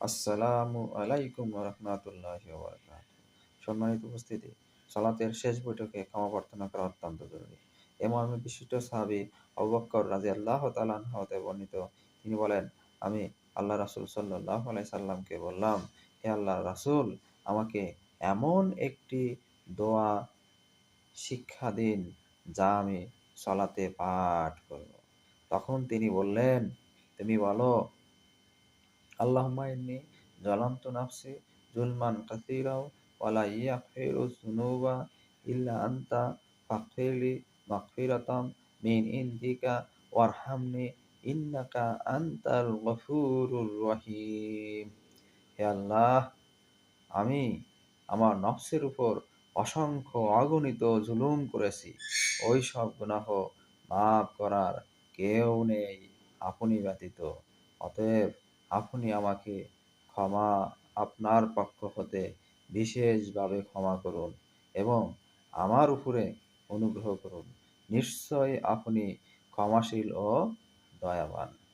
আসসালামু আলাইকুম রহমতুল্লাহ সম্মানিত উপস্থিতি, সালাতের শেষ বৈঠকে ক্ষমা প্রার্থনা করা অত্যন্ত জরুরি। এ মর্মে বিশিষ্ট সাহাবি অবক্কর রাজি আল্লাহ হতে বর্ণিত। তিনি বলেন, আমি আল্লাহ রাসুল সাল্লাহ আলাই সাল্লামকে বললাম, হে আল্লাহ রাসুল, আমাকে এমন একটি দোয়া, শিক্ষা দিন যা আমি সলাতে পাঠ করব। তখন তিনি বললেন, তুমি বলো আল্লাহুম্মা ইন্নী জালামতু নাফসি জুলমান কাসীরাও ওয়ালা ইয়াগফিরু যুনুবা ইল্লা আনতা ফাগফিরলি মাগফিরাতাম মিন ইনদিকা ওয়ারহামনি ইন্নাকা আনতাল গফুরুর রহিম। হে আল্লাহ, আমি আমার নফসের উপর অসংখ্য অগণিত জুলুম করেছি। ওই সব গুনাহ মাফ করার কেউ নেই, আপনি ব্যতীত। অতএব আপনি আমাকে ক্ষমা আপনার পক্ষ হতে বিশেষভাবে ক্ষমা করুন এবং আমার উপরে অনুগ্রহ করুন। নিশ্চয় আপনি ক্ষমাশীল ও দয়াবান।